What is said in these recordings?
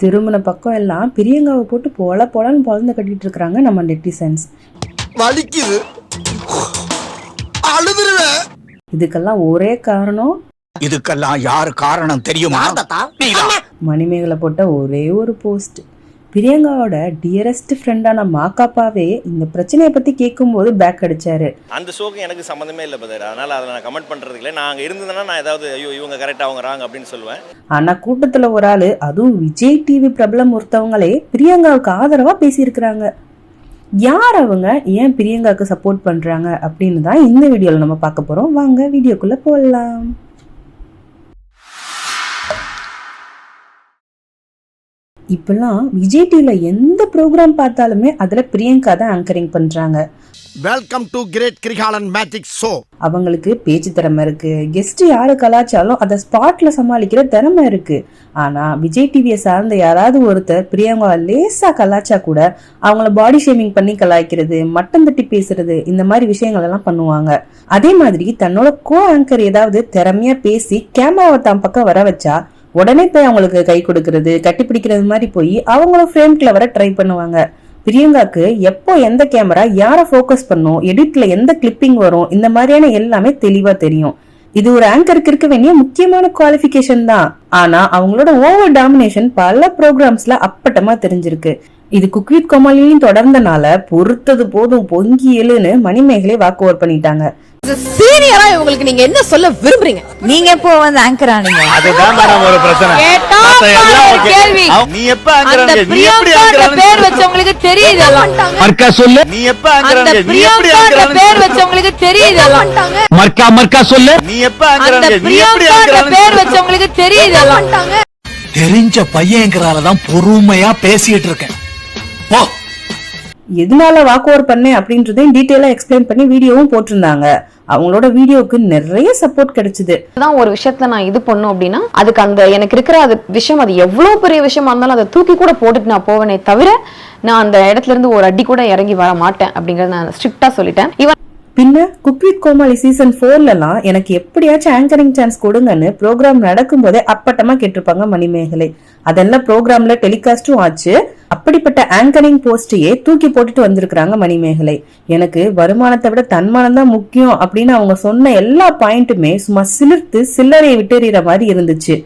திருமண பக்கம் எல்லாம் பிரியங்காவை போட்டு பொல பொலன்னு பொழந்து கட்டிட்டு இருக்கிறாங்க நம்ம நெட்டிசன்ஸ். வலிக்குது. அழுதுருவேன் இதுக்கெல்லாம் ஒரே காரணம்? இதுக்கெல்லாம் யாரு காரணம் தெரியுமா. மணிமேகலை போட்ட ஒரே ஒரு போஸ்ட் பிரியங்காவோட டியரஸ்ட் ஃப்ரெண்டான மாக்காப்பாவே இந்த பிரச்சனையை பத்தி கேட்கும்போது பேக் அடிச்சாரு. அந்த ஷோக்கு எனக்கு சம்மந்தமே இல்லை பதர் அதனால் அதை நான் கமெண்ட் பண்ணுறதுக்கு இல்லை. நான் அங்கே இருந்ததுன்னா நான் ஏதாவது ஐயோ இவங்க கரெக்டாக அவங்க ராங் அப்படின்னு சொல்லுவேன். ஆனா கூட்டத்துல ஒரு ஆளு அதுவும் விஜய் டிவி பிரபலம் ஒருத்தவங்களே பிரியங்காவுக்கு ஆதரவா பேசியிருக்கிறாங்க. யார் அவங்க? ஏன் பிரியங்காவுக்கு சப்போர்ட் பண்றாங்க? அப்படின்னு தான் இந்த வீடியோல நம்ம பார்க்க போறோம். வாங்க வீடியோக்குள்ள போகலாம் இப்பெல்லாம் விஜய் டிவில எந்த ப்ரோக்ராம் பார்த்தாலுமே அதுல பிரியங்கா தான் ஆங்கரிங் பண்றாங்க. Welcome to great Kirikalan magic show அவங்களுக்கு பேச்சு திறமை இருக்கு. கெஸ்ட் யாரு கலாச்சாலும் அதை ஸ்பாட்ல சமாளிக்கிற திறமை இருக்கு. ஆனா விஜய் டிவியை சார்ந்த யாராவது ஒருத்தர் பிரியங்கா லேசா கலாச்சா கூட அவங்கள பாடி ஷேமிங் பண்ணி கலாய்க்கிறது மட்டம் தட்டி பேசுறது இந்த மாதிரி விஷயங்கள் எல்லாம் பண்ணுவாங்க. அதே மாதிரி தன்னோட கோ ஆங்கர் ஏதாவது திறமையா பேசி கேமராவை தான் பக்கம் வர வச்சா உடனே போய் அவங்களுக்கு கை கொடுக்கறது கட்டிப்பிடிக்கிறது மாதிரி போய் அவங்களும் ஃப்ரேம்குள்ள வர ட்ரை பண்ணுவாங்க. பிரியங்காக்கு எப்போ எந்த கேமரா யாரை ஃபோக்கஸ் பண்ணும் எடிட்ல எந்த கிளிப்பிங் வரும் இந்த மாதிரியான எல்லாமே தெளிவா தெரியும். இது ஒரு ஆங்கருக்கு இருக்க வேண்டிய முக்கியமான குவாலிஃபிகேஷன் தான். ஆனா அவங்களோட ஓவர் டாமினேஷன் பல ப்ரோக்ராம்ஸ்ல அப்பட்டமா தெரிஞ்சிருக்கு. இது குக்வித் கோமாளியும் தொடர்ந்தனால பொறுத்தது போதும் பொங்கி எழுன்னு மணிமேகலை வாக்கு ஓவர் பண்ணிட்டாங்க. சீனியரா இவங்களுக்கு நீங்க என்ன சொல்ல விரும்புறீங்க? நீங்க எப்போ வந்து ஆங்கர் ஆனீங்க? அதுதான் மேடம் ஒரு பிரச்சனை. கேள்வி. நீ எப்ப அந்த ஆங்கறாங்க நீ எப்படி ஆங்கறாங்க பேர் வச்சவங்களுக்கு தெரியுது மர்க்கா சொல்லு. நீ எப்ப அந்த ஆங்கறாங்க நீ எப்படி ஆங்கறாங்க பேர் வச்சவங்களுக்கு தெரியுது மர்க்கா மர்க்கா சொல்லு. நீ எப்ப அந்த ஆங்கறாங்க நீ எப்படி ஆங்கறாங்க பேர் வச்சவங்களுக்கு தெரியுது தெரிஞ்ச பையங்கிறால தான் பொறுமையா பேசிட்டு இருக்கேன். போ. எதனால வாக் ஓவர் பண்ணேன் அப்படின்றதையும் டீட்டெயிலா எக்ஸ்பிளைன் பண்ணி வீடியோவும் போட்டிருந்தாங்க. அவங்களோட வீடியோவுக்கு நிறைய சப்போர்ட் கிடைச்சது. தான் ஒரு விஷயத்துல நான் இது பண்ணும் அப்படின்னா அதுக்கு அந்த எனக்கு இருக்கிற அது விஷயம் அது எவ்வளவு பெரிய விஷயமா இருந்தாலும் அதை தூக்கி கூட போட்டுட்டு நான் போவேனே தவிர நான் அந்த இடத்துல இருந்து ஒரு அடி கூட இறங்கி வர மாட்டேன் அப்படிங்கறத நான் ஸ்ட்ரிக்டா சொல்லிட்டேன். ஈவன் பின்ன குக் வித் கோமாளி சீசன் போர்லலாம் எனக்கு எப்படியாச்சும் ஆங்கரிங் சான்ஸ் கொடுங்கன்னு ப்ரோக்ராம் நடக்கும்போதே அப்பட்டமா கேட்டிருப்பாங்க மணிமேகலை. அதெல்லாம் ப்ரோக்ராம்ல டெலிகாஸ்டும் ஆச்சு அப்படிப்பட்ட ஆங்கரிங் போஸ்டையே தூக்கி போட்டுட்டு வந்திருக்கிறாங்க மணிமேகலை. எனக்கு வருமானத்தை விட தன்மானம் தான் முக்கியம் அப்படின்னு அவங்க சொன்ன எல்லா பாயிண்ட்டுமே சும்மா சிலிர்த்து சில்லறையை விட்டுறிற மாதிரி இருந்துச்சு.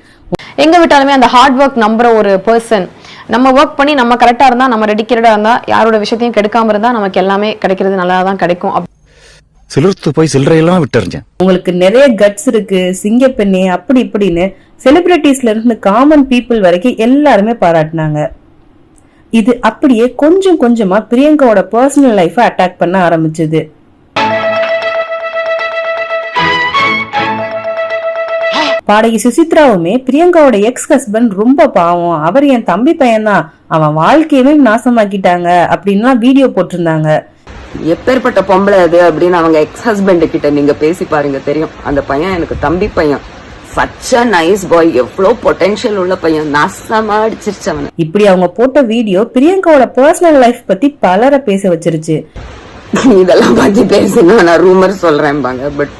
எங்க விட்டாலுமே அந்த ஹார்ட் ஒர்க் நம்புற ஒரு பர்சன் நம்ம ஒர்க் பண்ணி நம்ம கரெக்டா இருந்தா நம்ம டெடிக்கேட்டடா இருந்தா யாரோட விஷயத்தையும் கெடுக்காம இருந்தா நமக்கு எல்லாமே கிடைக்கிறது நல்லா தான் கிடைக்கும் சிலிர்த்து போய் சில்லறையெல்லாம் விட்டுறிஞ்சேன். உங்களுக்கு நிறைய கட்ஸ் இருக்கு சிங்கப்பெண்ணே அப்படி இப்படின்னு. செலிபிரிட்டிஸ்ல இருந்து காமன் பீப்புள் வரைக்கும் எல்லாருமே பாராட்டினாங்க. இது அப்படியே கொஞ்சம் கொஞ்சமா பிரியங்காவோட பர்சனல் லைஃப அட்டாக் பண்ண ஆரம்பிச்சது. பாடகி சுசித்ராவுமே பிரியங்காவோட எக்ஸ் ஹஸ்பண்ட் ரொம்ப பாவம். அவர் என் தம்பி பையன்தான். அவன் வாழ்க்கையவே நாசமாக்கிட்டாங்க அப்படின்லாம் வீடியோ போட்டிருந்தாங்க. எப்பேற்பட்ட பொம்பளை அது அப்படின்னு அவங்க எக்ஸ் ஹஸ்பண்ட் கிட்ட நீங்க பேசி பாருங்க தெரியும். அந்த பையன் எனக்கு தம்பி பையன். சச்ச நைஸ் பாய் எவ்வளவு பொட்டன்ஷியல் உள்ள பையன். நாசமா அடிச்சிருச்சு அவனை. இப்படி அவங்க போட்ட வீடியோ பிரியங்காவோட பர்சனல் லைஃப் பத்தி பலரை பேச வச்சிருச்சு. இதெல்லாம் பத்தி பேசுனா நான் ரூமர் சொல்றேன்பாங்க பட்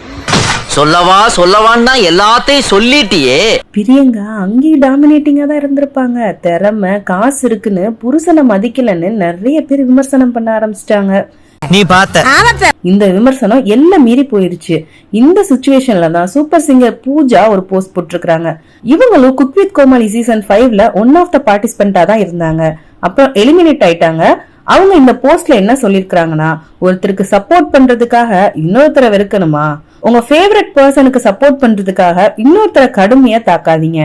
சொல்லவா சொல்லவான்னா எல்லாத்தையும் சொல்லிட்டியே. பிரியங்கா அங்கேயும் டாமினேட்டிங்கா தான் இருந்திருப்பாங்க. திறமை காசு இருக்குன்னு புருஷனை மதிக்கலன்னு நிறைய பேர் விமர்சனம் பண்ண ஆரம்பிச்சிட்டாங்க. நீ பார்த்த. இந்த விமர்சனம் எல்லாம் மீறி போயிருச்சு? இந்த சுச்சுவேஷன்ல தான் சூப்பர் சிங்கர் பூஜா ஒரு போஸ்ட் போட்டிருக்காங்க இவங்களும் குக் வித் கோமாளி சீசன் ஃபைவ்ல ஒன் ஆஃப் த பார்ட்டிசிபெண்டா தான் இருந்தாங்க. அப்புறம் எலிமினேட் ஆயிட்டாங்க. அவங்க இந்த போஸ்ட்ல என்ன சொல்லிருக்காங்கன்னா ஒருத்தருக்கு சப்போர்ட் பண்றதுக்காக இன்னொருத்தரை வெறுக்கணுமா? உங்க ஃபேவரட் பர்சனுக்கு சப்போர்ட் பண்றதுக்காக இன்னொருத்தரை கடுமையா தாக்காதீங்க.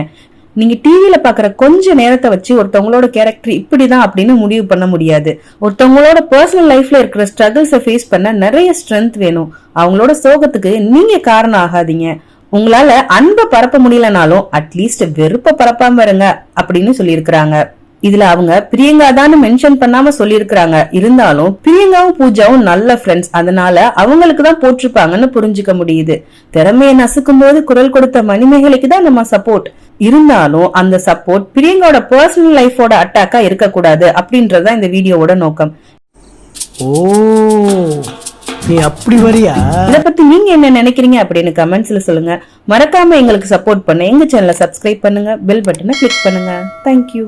நீங்க டிவியில பாக்குற கொஞ்ச நேரத்தை வச்சு ஒருத்தவங்களோட கேரக்டர் இப்படிதான் அப்படின்னு முடிவு பண்ண முடியாது. ஒருத்தவங்களோட பர்சனல் லைஃப்ல இருக்கிற ஸ்ட்ரகிள்ஸை ஃபேஸ் பண்ண நிறைய ஸ்ட்ரென்த் வேணும். அவங்களோட சோகத்துக்கு நீங்க காரணம் ஆகாதீங்க. உங்களால அன்பை பரப்ப முடியலனாலும் அட்லீஸ்ட் வெறுப்ப பரப்பாம இருங்க அப்படின்னு சொல்லியிருக்கிறாங்க. இதுல அவங்க பிரியங்கா தான் மென்ஷன் பண்ணாம சொல்லியிருக்கிறாங்க. இருந்தாலும் பிரியங்காவும் பூஜாவும் நல்ல ஃப்ரெண்ட்ஸ் அதனால அவங்களுக்கு தான் போட்டிருப்பாங்கன்னு புரிஞ்சுக்க முடியுது. திறமையை நசுக்கும் போது குரல் கொடுத்த மணிமேகலைக்கு தான் நம்ம சப்போர்ட் இருந்தாலும் அந்த சப்போர்ட் பிரியங்காவோட பர்சனல் லைஃபோட அட்டாக்கா இருக்கக்கூடாது அப்படின்றதுதான் இந்த வீடியோவோட நோக்கம். ஓ நீ அப்படி வரியா? இத பத்தி நீங்க என்ன நினைக்கிறீங்க அப்படின்னு கமெண்ட்ஸ்ல சொல்லுங்க. மறக்காம எங்களுக்கு சப்போர்ட் பண்ண எங்க சேனலை சப்ஸ்கிரைப் பண்ணுங்க பெல் பட்டனை கிளிக் பண்ணுங்க. தேங்க்யூ